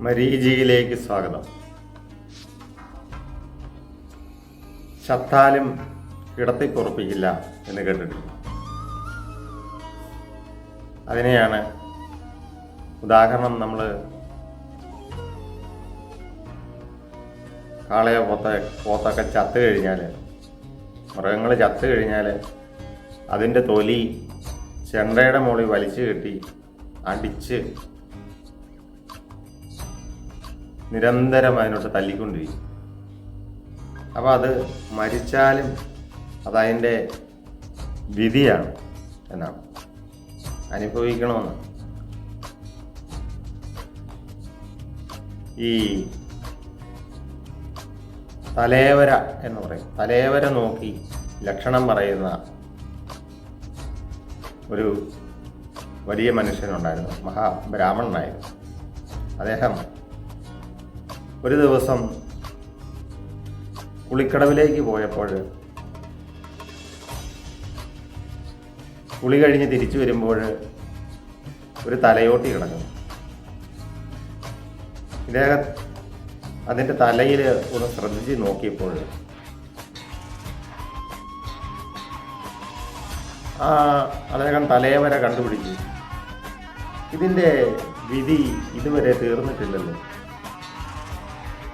മരീചിയിലേക്ക് സ്വാഗതം. ചത്താലും കിടത്തിക്കുറപ്പിക്കില്ല എന്ന് കേട്ടിട്ടില്ല. അതിനെയാണ് ഉദാഹരണം നമ്മൾ കാളയോ പോത്ത പോത്തൊക്കെ ചത്തു കഴിഞ്ഞാൽ മൃഗങ്ങൾ ചത്തു കഴിഞ്ഞാൽ അതിന്റെ തൊലി ചെണ്ടയുടെ മുകളിൽ വലിച്ചു കെട്ടി അടിച്ച് നിരന്തരം അതിനോട്ട് തല്ലിക്കൊണ്ടിരിക്കും. അപ്പോൾ അത് മരിച്ചാലും അതതിന്റെ വിധിയാണ് എന്നാണ്. അനുഭവിക്കണമെന്ന്. ഈ തലേവര എന്ന് പറയും. തലേവര നോക്കി ലക്ഷണം പറയുന്ന ഒരു വലിയ മനുഷ്യനുണ്ടായിരുന്നു. മഹാബ്രാഹ്മണനായിരുന്നു. അദ്ദേഹം ഒരു ദിവസം പുളിക്കടവിലേക്ക് പോയപ്പോൾ പുളി കഴിഞ്ഞ് തിരിച്ചു വരുമ്പോൾ ഒരു തലയോട്ടി കിടക്കുന്നു. ഇദ്ദേഹം അതിന്റെ തലയിൽ ഒന്ന് ശ്രദ്ധിച്ച് നോക്കിയപ്പോൾ ആ അദ്ദേഹം തലയവര കണ്ടുപിടിച്ചു. ഇതിന്റെ വിധി ഇതുവരെ തീർന്നിട്ടില്ലല്ലോ.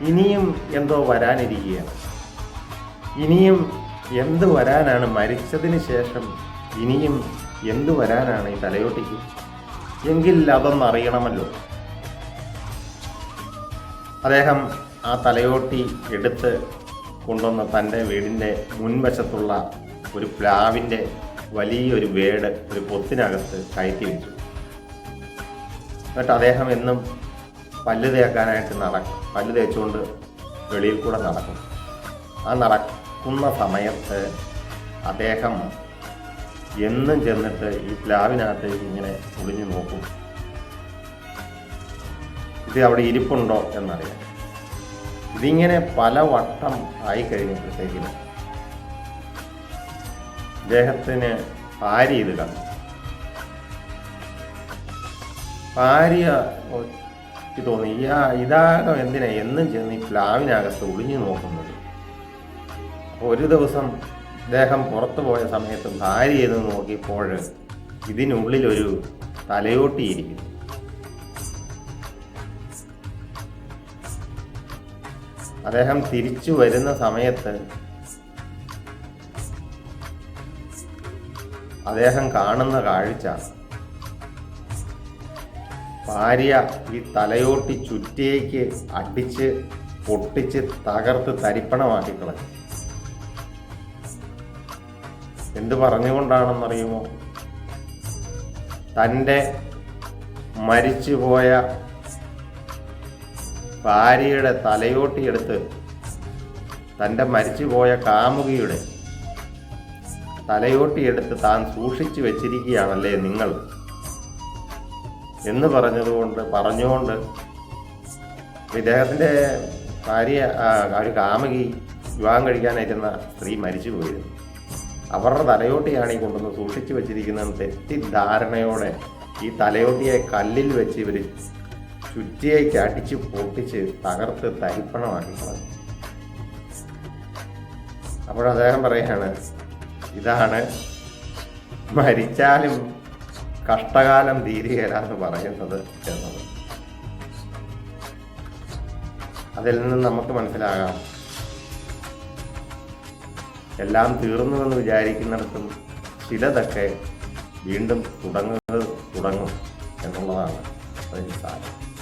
ഇനിയും എന്തോ വരാനിരിക്കുകയാണ്. ഇനിയും എന്ത് വരാനാണ് മരിച്ചതിന് ശേഷം ഇനിയും എന്ത് വരാനാണ് ഈ തലയോട്ടിക്ക്? എങ്കിൽ അതൊന്നറിയണമല്ലോ. അദ്ദേഹം ആ തലയോട്ടി എടുത്ത് കൊണ്ടുവന്ന് തന്റെ വീടിന്റെ മുൻവശത്തുള്ള ഒരു പ്ലാവിന്റെ വലിയൊരു വേട് ഒരു പൊത്തിനകത്ത് കയറ്റി വെച്ചു. എന്നിട്ട് അദ്ദേഹം എന്നും പല്ല് തേക്കാനായിട്ട് നടക്കും പല്ല് തേച്ചുകൊണ്ട് വെളിയിൽ കൂടെ നടക്കും. ആ നടക്കുന്ന സമയത്ത് അദ്ദേഹം എന്നും ചെന്നിട്ട് ഈ പ്ലാവിനകത്തേക്ക് ഇങ്ങനെ ഒളിഞ്ഞു നോക്കും. ഇത് അവിടെ ഇരിപ്പുണ്ടോ എന്നറിയാം. ഇതിങ്ങനെ പല വട്ടം ആയി കഴിഞ്ഞപ്പോഴത്തേക്കിന് അദ്ദേഹത്തിന് ഭാര്യ ഇത് കണ്ടു. ഭാര്യ എനിക്ക് തോന്നി ഇയാ ഇതാകം എന്തിനാ? എന്നും ചെന്ന് ഈ പ്ലാവിനകത്ത് ഒളിഞ്ഞു നോക്കുന്നത്? ഒരു ദിവസം അദ്ദേഹം പുറത്തു പോയ സമയത്ത് ഭാര്യ എന്ന് നോക്കിയപ്പോൾ ഇതിനുള്ളിലൊരു തലയോട്ടിയിരിക്കുന്നു അദ്ദേഹം തിരിച്ചു വരുന്ന സമയത്ത് അദ്ദേഹം കാണുന്ന കാഴ്ച ഭാര്യ ഈ തലയോട്ടി ചുറ്റിയേക്ക് അടിച്ച് പൊട്ടിച്ച് തകർത്ത് തരിപ്പണമാക്കി കളഞ്ഞു. എന്ത് പറഞ്ഞുകൊണ്ടാണെന്നറിയുമോ? തന്റെ മരിച്ചുപോയ ഭാര്യയുടെ തലയോട്ടിയെടുത്ത് തന്റെ മരിച്ചുപോയ കാമുകിയുടെ തലയോട്ടിയെടുത്ത് താൻ സൂക്ഷിച്ചു വെച്ചിരിക്കുകയാണല്ലേ നിങ്ങൾ? എന്ന് പറഞ്ഞതുകൊണ്ട് പറഞ്ഞുകൊണ്ട് ഇദ്ദേഹത്തിന്റെ ഭാര്യ ഒരു കാമുകി വിവാഹം കഴിക്കാനായിരുന്ന സ്ത്രീ മരിച്ചു പോയിരുന്നു. അവരുടെ തലയോട്ടിയാണ് ഈ കൊണ്ടുവന്ന് സൂക്ഷിച്ചു വെച്ചിരിക്കുന്നത് തെറ്റിദ്ധാരണയോടെ ഈ തലയോട്ടിയെ കല്ലിൽ വെച്ച് ഇവർ ചുറ്റിയേക്ക് അടിച്ച് പൊട്ടിച്ച് തകർത്ത് തരിപ്പണമാക്കി കളഞ്ഞു. അപ്പോൾ അദ്ദേഹം പറയാണ് ഇതാണ് മരിച്ചാലും കഷ്ടകാലം തീരുകയില്ല പറയുന്നത് എന്നത്. അതിൽ നിന്ന് നമുക്ക് മനസ്സിലാകാം. എല്ലാം തീർന്നുവെന്ന് വിചാരിക്കുന്നിടത്തും ചിലതൊക്കെ വീണ്ടും തുടങ്ങുന്നത് തുടങ്ങും എന്നുള്ളതാണ് അതിന് സാരം.